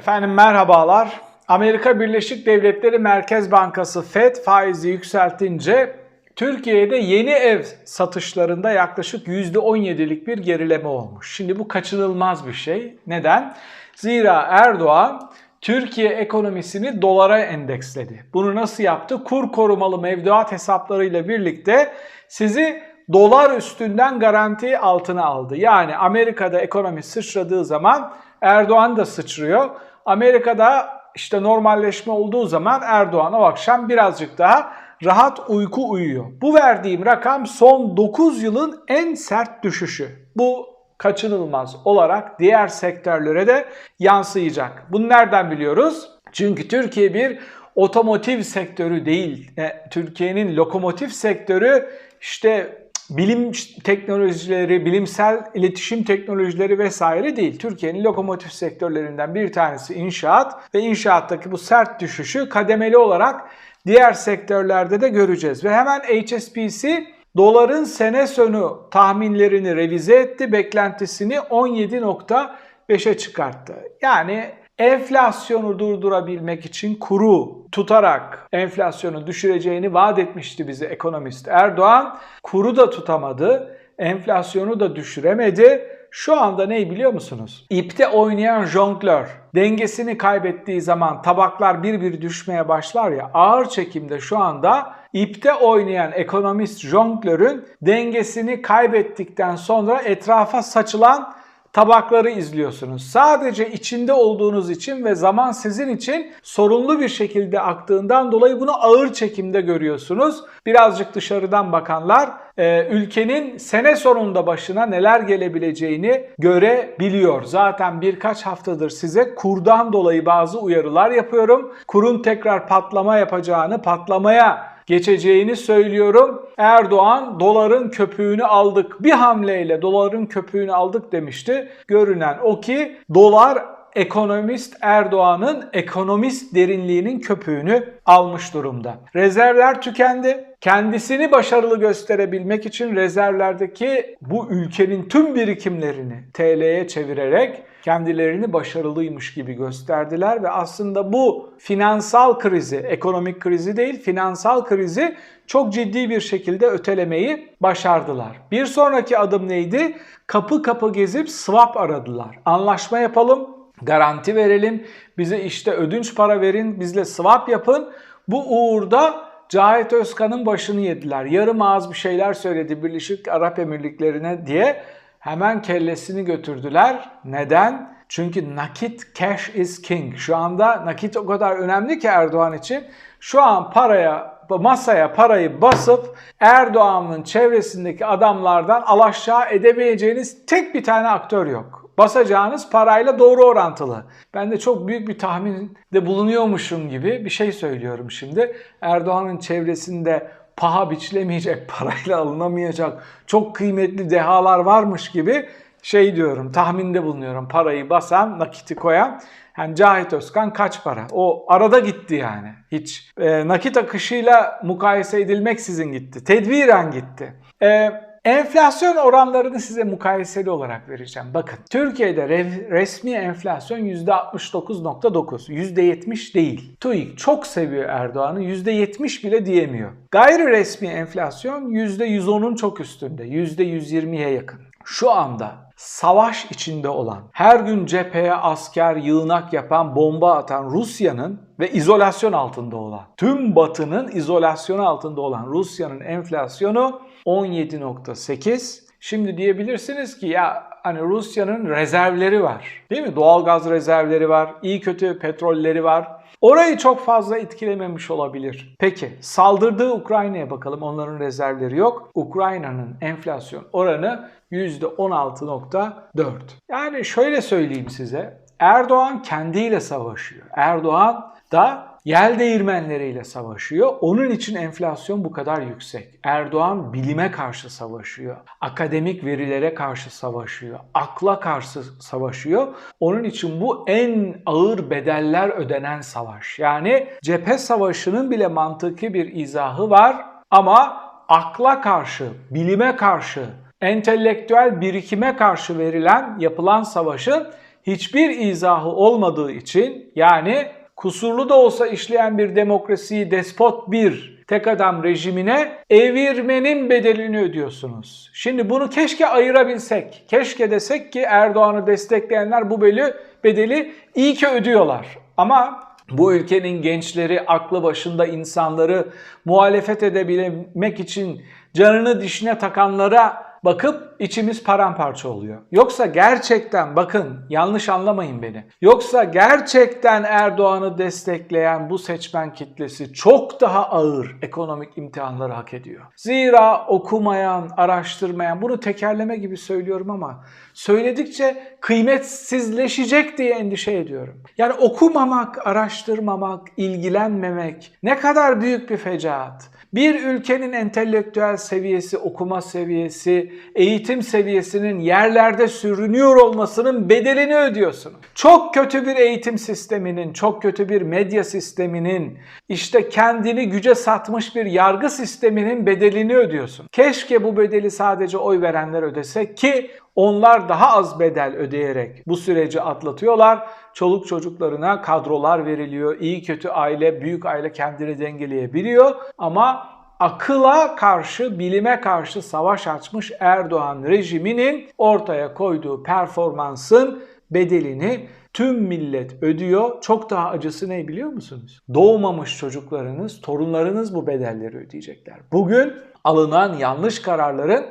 Efendim merhabalar. Amerika Birleşik Devletleri Merkez Bankası Fed faizi yükseltince Türkiye'de yeni ev satışlarında yaklaşık %17'lik bir gerileme olmuş. Şimdi bu kaçınılmaz bir şey. Neden? Zira Erdoğan Türkiye ekonomisini dolara endeksledi. Bunu nasıl yaptı? Kur korumalı mevduat hesaplarıyla birlikte sizi dolar üstünden garanti altına aldı. Yani Amerika'da ekonomi sıçradığı zaman Erdoğan da sıçrıyor. Amerika'da işte normalleşme olduğu zaman Erdoğan o akşam birazcık daha rahat uyku uyuyor. Bu verdiğim rakam son 9 yılın en sert düşüşü. Bu kaçınılmaz olarak diğer sektörlere de yansıyacak. Bunu nereden biliyoruz? Çünkü Türkiye bir otomotiv sektörü değil. E, Türkiye'nin lokomotif sektörü işte bilim teknolojileri, bilimsel iletişim teknolojileri vesaire değil. Türkiye'nin lokomotif sektörlerinden bir tanesi inşaat ve inşaattaki bu sert düşüşü kademeli olarak diğer sektörlerde de göreceğiz. Ve hemen HSBC doların sene sonu tahminlerini revize etti, beklentisini 17.5'e çıkarttı. Yani enflasyonu durdurabilmek için kuru tutarak enflasyonu düşüreceğini vaat etmişti bize ekonomist Erdoğan. Kuru da tutamadı, enflasyonu da düşüremedi. Şu anda ne biliyor musunuz? İpte oynayan jonglör dengesini kaybettiği zaman tabaklar bir bir düşmeye başlar ya ağır çekimde şu anda ipte oynayan ekonomist jonglörün dengesini kaybettikten sonra etrafa saçılan tabakları izliyorsunuz. Sadece içinde olduğunuz için ve zaman sizin için sorunlu bir şekilde aktığından dolayı bunu ağır çekimde görüyorsunuz. Birazcık dışarıdan bakanlar e, ülkenin sene sonunda başına neler gelebileceğini görebiliyor. Zaten birkaç haftadır size kurdan dolayı bazı uyarılar yapıyorum. Kurun tekrar patlama yapacağını, patlamaya geçeceğini söylüyorum. Erdoğan doların köpüğünü aldık. Bir hamleyle doların köpüğünü aldık demişti. Görünen o ki dolar ekonomist Erdoğan'ın ekonomist derinliğinin köpüğünü almış durumda. Rezervler tükendi. Kendisini başarılı gösterebilmek için rezervlerdeki bu ülkenin tüm birikimlerini TL'ye çevirerek kendilerini başarılıymış gibi gösterdiler ve aslında bu finansal krizi, ekonomik krizi değil, finansal krizi çok ciddi bir şekilde ötelemeyi başardılar. Bir sonraki adım neydi? Kapı kapı gezip swap aradılar. Anlaşma yapalım, garanti verelim, bize işte ödünç para verin, bizle swap yapın. Bu uğurda Cahit Özkan'ın başını yediler. Yarım ağız bir şeyler söyledi Birleşik Arap Emirlikleri'ne diye hemen kellesini götürdüler. Neden? Çünkü nakit cash is king. Şu anda nakit o kadar önemli ki Erdoğan için. Şu an paraya masaya parayı basıp Erdoğan'ın çevresindeki adamlardan alaşağı edemeyeceğiniz tek bir tane aktör yok. Basacağınız parayla doğru orantılı. Ben de çok büyük bir tahminde bulunuyormuşum gibi bir şey söylüyorum şimdi. Erdoğan'ın çevresinde paha biçilemeyecek, parayla alınamayacak çok kıymetli dehalar varmış gibi şey diyorum, tahminde bulunuyorum. Parayı basan, nakiti koyan. Yani Cahit Özkan kaç para? O arada gitti yani. Hiç e, nakit akışıyla mukayese edilmek sizin gitti. Tedbiren gitti. E, Enflasyon oranlarını size mukayeseli olarak vereceğim. Bakın Türkiye'de resmi enflasyon %69.9, %70 değil. TÜİK çok seviyor Erdoğan'ı, %70 bile diyemiyor. Gayri resmi enflasyon %110'un çok üstünde, %120'ye yakın. Şu anda savaş içinde olan, her gün cepheye asker, yığınak yapan, bomba atan Rusya'nın ve izolasyon altında olan, tüm batının izolasyon altında olan Rusya'nın enflasyonu 17.8. Şimdi diyebilirsiniz ki ya hani Rusya'nın rezervleri var. Değil mi? Doğalgaz rezervleri var, iyi kötü petrolleri var. Orayı çok fazla etkilememiş olabilir. Peki saldırdığı Ukrayna'ya bakalım. Onların rezervleri yok. Ukrayna'nın enflasyon oranı %16.4. Yani şöyle söyleyeyim size. Erdoğan kendiyle savaşıyor. Erdoğan da yel değirmenleriyle savaşıyor. Onun için enflasyon bu kadar yüksek. Erdoğan bilime karşı savaşıyor. Akademik verilere karşı savaşıyor. Akla karşı savaşıyor. Onun için bu en ağır bedeller ödenen savaş. Yani cephe savaşının bile mantıki bir izahı var ama akla karşı, bilime karşı, entelektüel birikime karşı verilen, yapılan savaşın hiçbir izahı olmadığı için yani kusurlu da olsa işleyen bir demokrasiyi despot bir tek adam rejimine evirmenin bedelini ödüyorsunuz. Şimdi bunu keşke ayırabilsek. Keşke desek ki Erdoğan'ı destekleyenler bu bedeli, bedeli iyi ki ödüyorlar. Ama bu ülkenin gençleri, aklı başında insanları muhalefet edebilmek için canını dişine takanlara bakıp içimiz paramparça oluyor. Yoksa gerçekten bakın yanlış anlamayın beni. Yoksa gerçekten Erdoğan'ı destekleyen bu seçmen kitlesi çok daha ağır ekonomik imtihanları hak ediyor. Zira okumayan, araştırmayan bunu tekerleme gibi söylüyorum ama söyledikçe kıymetsizleşecek diye endişe ediyorum. Yani okumamak, araştırmamak, ilgilenmemek ne kadar büyük bir fecaat. Bir ülkenin entelektüel seviyesi, okuma seviyesi, eğitim seviyesinin yerlerde sürünüyor olmasının bedelini ödüyorsun. Çok kötü bir eğitim sisteminin, çok kötü bir medya sisteminin, işte kendini güce satmış bir yargı sisteminin bedelini ödüyorsun. Keşke bu bedeli sadece oy verenler ödese ki onlar daha az bedel ödeyerek bu süreci atlatıyorlar. Çoluk çocuklarına kadrolar veriliyor. İyi kötü aile, büyük aile kendini dengeleyebiliyor. Ama akıla karşı, bilime karşı savaş açmış Erdoğan rejiminin ortaya koyduğu performansın bedelini tüm millet ödüyor. Çok daha acısı ne biliyor musunuz? Doğmamış çocuklarınız, torunlarınız bu bedelleri ödeyecekler. Bugün alınan yanlış kararların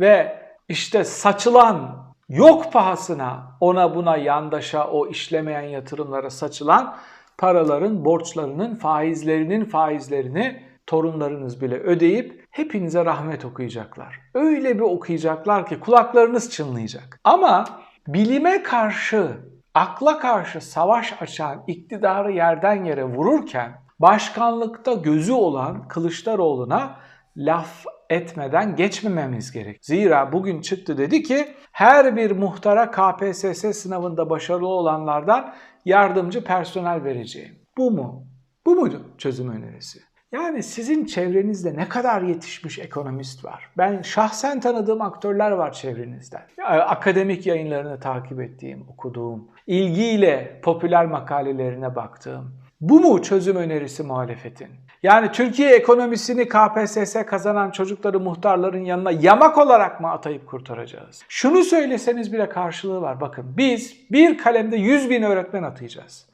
ve işte saçılan yok pahasına ona buna yandaşa o işlemeyen yatırımlara saçılan paraların, borçlarının, faizlerinin faizlerini torunlarınız bile ödeyip hepinize rahmet okuyacaklar. Öyle bir okuyacaklar ki kulaklarınız çınlayacak. Ama bilime karşı, akla karşı savaş açan iktidarı yerden yere vururken başkanlıkta gözü olan Kılıçdaroğlu'na laf etmeden geçmememiz gerek. Zira bugün çıktı dedi ki her bir muhtara KPSS sınavında başarılı olanlardan yardımcı personel vereceğim. Bu mu? Bu muydu çözüm önerisi? Yani sizin çevrenizde ne kadar yetişmiş ekonomist var? Ben şahsen tanıdığım aktörler var çevrenizden. Akademik yayınlarını takip ettiğim, okuduğum, ilgiyle popüler makalelerine baktığım. Bu mu çözüm önerisi muhalefetin? Yani Türkiye ekonomisini KPSS kazanan çocukları muhtarların yanına yamak olarak mı atayıp kurtaracağız? Şunu söyleseniz bile karşılığı var. Bakın biz bir kalemde 100 bin öğretmen atayacağız.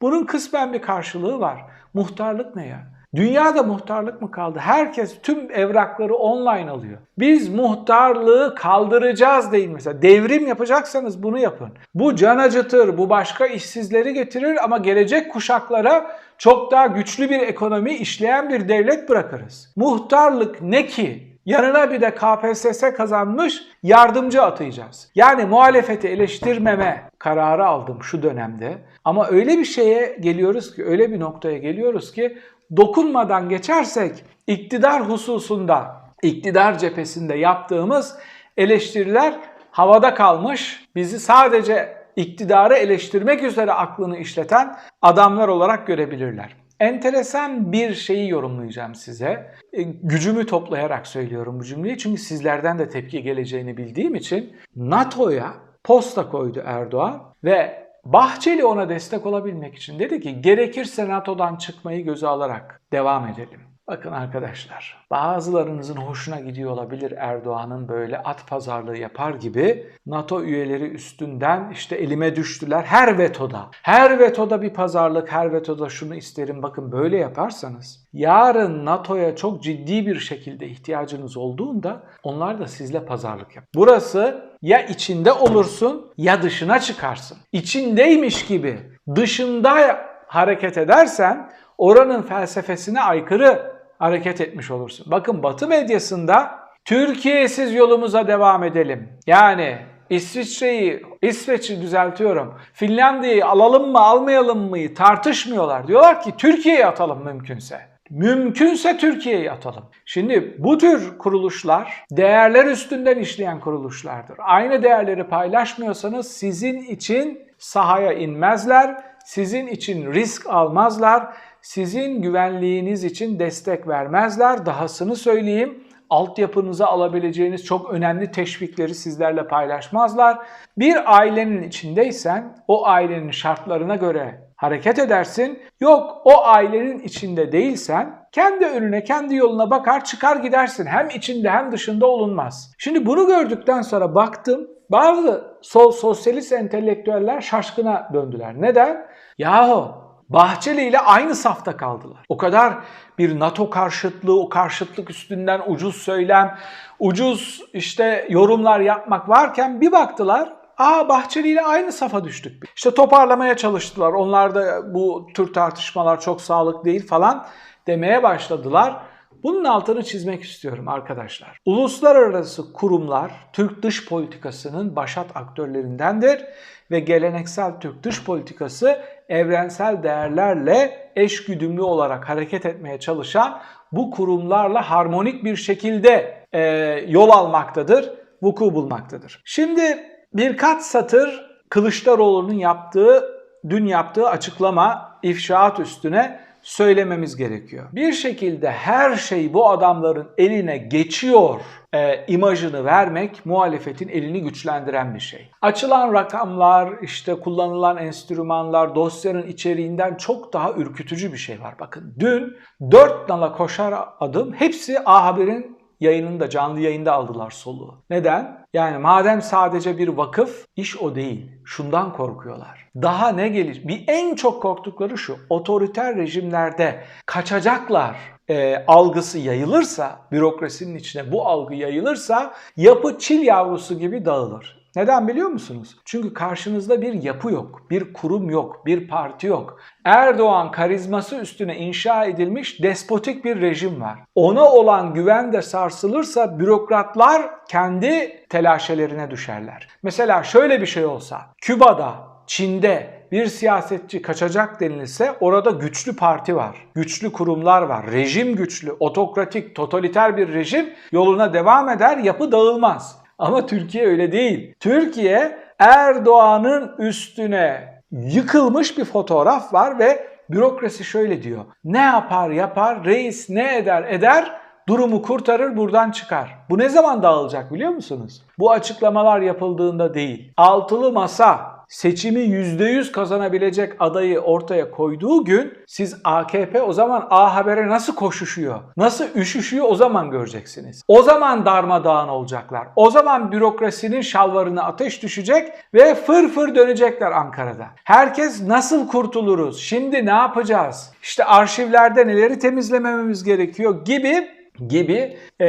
Bunun kısmen bir karşılığı var. Muhtarlık ne ya? Dünyada muhtarlık mı kaldı? Herkes tüm evrakları online alıyor. Biz muhtarlığı kaldıracağız değil mesela. Devrim yapacaksanız bunu yapın. Bu can acıtır, bu başka işsizleri getirir ama gelecek kuşaklara çok daha güçlü bir ekonomi işleyen bir devlet bırakırız. Muhtarlık ne ki? Yanına bir de KPSS kazanmış yardımcı atayacağız. Yani muhalefeti eleştirmeme kararı aldım şu dönemde. Ama öyle bir şeye geliyoruz ki, öyle bir noktaya geliyoruz ki dokunmadan geçersek iktidar hususunda, iktidar cephesinde yaptığımız eleştiriler havada kalmış. Bizi sadece iktidarı eleştirmek üzere aklını işleten adamlar olarak görebilirler. Enteresan bir şeyi yorumlayacağım size. E, gücümü toplayarak söylüyorum bu cümleyi çünkü sizlerden de tepki geleceğini bildiğim için NATO'ya posta koydu Erdoğan ve Bahçeli ona destek olabilmek için dedi ki gerekirse NATO'dan çıkmayı göze alarak devam edelim. Bakın arkadaşlar, bazılarınızın hoşuna gidiyor olabilir Erdoğan'ın böyle at pazarlığı yapar gibi NATO üyeleri üstünden işte elime düştüler her vetoda. Her vetoda bir pazarlık, her vetoda şunu isterim. Bakın böyle yaparsanız yarın NATO'ya çok ciddi bir şekilde ihtiyacınız olduğunda onlar da sizle pazarlık yap. Burası ya içinde olursun ya dışına çıkarsın. İçindeymiş gibi dışında hareket edersen oranın felsefesine aykırı hareket etmiş olursun. Bakın Batı medyasında Türkiye'siz yolumuza devam edelim. Yani İsviçre'yi, İsveç'i düzeltiyorum. Finlandiya'yı alalım mı almayalım mı tartışmıyorlar. Diyorlar ki Türkiye'yi atalım mümkünse. Mümkünse Türkiye'yi atalım. Şimdi bu tür kuruluşlar değerler üstünden işleyen kuruluşlardır. Aynı değerleri paylaşmıyorsanız sizin için sahaya inmezler, sizin için risk almazlar, sizin güvenliğiniz için destek vermezler. Dahasını söyleyeyim, altyapınıza alabileceğiniz çok önemli teşvikleri sizlerle paylaşmazlar. Bir ailenin içindeysen o ailenin şartlarına göre hareket edersin. Yok o ailenin içinde değilsen kendi önüne kendi yoluna bakar çıkar gidersin. Hem içinde hem dışında olunmaz. Şimdi bunu gördükten sonra baktım bazı sol sosyalist entelektüeller şaşkına döndüler. Neden? Yahu Bahçeli ile aynı safta kaldılar. O kadar bir NATO karşıtlığı, o karşıtlık üstünden ucuz söylem, ucuz işte yorumlar yapmak varken bir baktılar Aa Bahçeli ile aynı safa düştük. İşte toparlamaya çalıştılar. Onlar da bu tür tartışmalar çok sağlıklı değil falan demeye başladılar. Bunun altını çizmek istiyorum arkadaşlar. Uluslararası kurumlar Türk dış politikasının başat aktörlerindendir ve geleneksel Türk dış politikası evrensel değerlerle eşgüdümlü olarak hareket etmeye çalışan bu kurumlarla harmonik bir şekilde e, yol almaktadır, vuku bulmaktadır. Şimdi birkaç satır Kılıçdaroğlu'nun yaptığı, dün yaptığı açıklama, ifşaat üstüne söylememiz gerekiyor. Bir şekilde her şey bu adamların eline geçiyor e, imajını vermek muhalefetin elini güçlendiren bir şey. Açılan rakamlar, işte kullanılan enstrümanlar, dosyanın içeriğinden çok daha ürkütücü bir şey var. Bakın dün dört nala koşar adım hepsi A Haber'in yayınında, canlı yayında aldılar soluğu. Neden? Yani madem sadece bir vakıf, iş o değil. Şundan korkuyorlar. Daha ne gelir? Bir en çok korktukları şu. Otoriter rejimlerde kaçacaklar e, algısı yayılırsa, bürokrasinin içine bu algı yayılırsa yapı çil yavrusu gibi dağılır. Neden biliyor musunuz? Çünkü karşınızda bir yapı yok, bir kurum yok, bir parti yok. Erdoğan karizması üstüne inşa edilmiş despotik bir rejim var. Ona olan güven de sarsılırsa bürokratlar kendi telaşelerine düşerler. Mesela şöyle bir şey olsa, Küba'da, Çin'de bir siyasetçi kaçacak denilse orada güçlü parti var, güçlü kurumlar var, rejim güçlü, otokratik, totaliter bir rejim yoluna devam eder, yapı dağılmaz. Ama Türkiye öyle değil. Türkiye Erdoğan'ın üstüne yıkılmış bir fotoğraf var ve bürokrasi şöyle diyor. Ne yapar yapar, reis ne eder eder, durumu kurtarır buradan çıkar. Bu ne zaman dağılacak biliyor musunuz? Bu açıklamalar yapıldığında değil. Altılı masa seçimi %100 kazanabilecek adayı ortaya koyduğu gün siz AKP o zaman A Haber'e nasıl koşuşuyor, nasıl üşüşüyor o zaman göreceksiniz. O zaman darmadağın olacaklar. O zaman bürokrasinin şalvarına ateş düşecek ve fır fır dönecekler Ankara'da. Herkes nasıl kurtuluruz, şimdi ne yapacağız, işte arşivlerde neleri temizlemememiz gerekiyor gibi gibi e,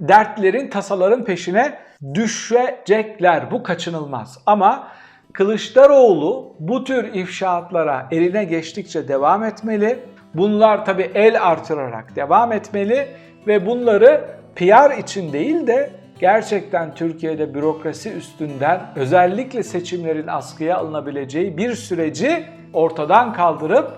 dertlerin, tasaların peşine düşecekler. Bu kaçınılmaz. Ama Kılıçdaroğlu bu tür ifşaatlara eline geçtikçe devam etmeli. Bunlar tabi el artırarak devam etmeli ve bunları PR için değil de gerçekten Türkiye'de bürokrasi üstünden özellikle seçimlerin askıya alınabileceği bir süreci ortadan kaldırıp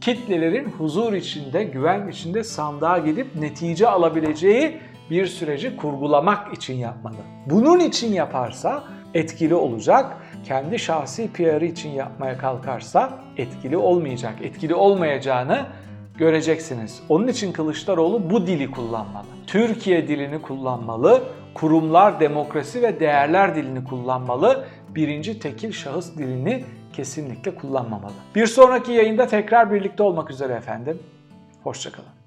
kitlelerin huzur içinde, güven içinde sandığa gidip netice alabileceği bir süreci kurgulamak için yapmalı. Bunun için yaparsa etkili olacak. Kendi şahsi PR'ı için yapmaya kalkarsa etkili olmayacak. Etkili olmayacağını göreceksiniz. Onun için Kılıçdaroğlu bu dili kullanmalı. Türkiye dilini kullanmalı. Kurumlar, demokrasi ve değerler dilini kullanmalı. Birinci tekil şahıs dilini kesinlikle kullanmamalı. Bir sonraki yayında tekrar birlikte olmak üzere efendim. Hoşçakalın.